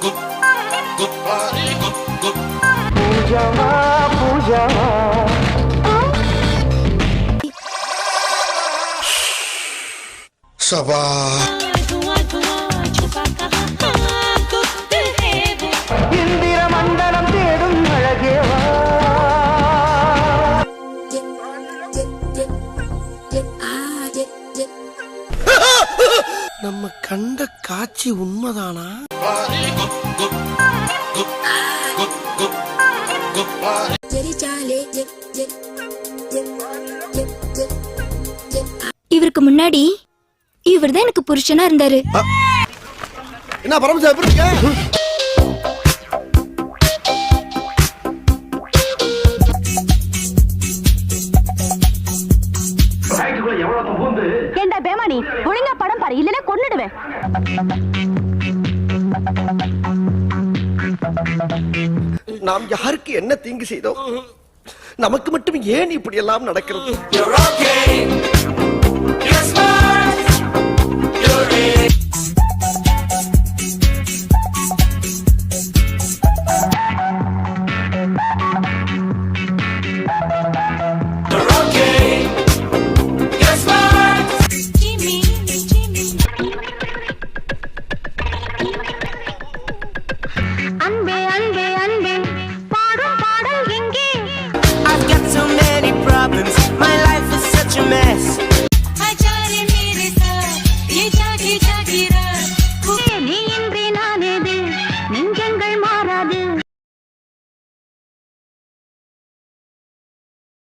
good, good body, good, good. Pujama, pujama. Sabah. நம்ம கண்ட காட்சி உண்மைதானா? இவருக்கு முன்னாடி இவர் தான் எனக்கு புருஷனா இருந்தாரு. என்ன பரமசா எப்படி ஏண்டா பேமானி ஒழுங்கா படம் பாரு இல்லனா கொன்னுடுவேன். நாம் யாருக்கு என்ன தீங்கு செய்தோம்? நமக்கு மட்டும் ஏன் இப்படி எல்லாம் நடக்கிறது your.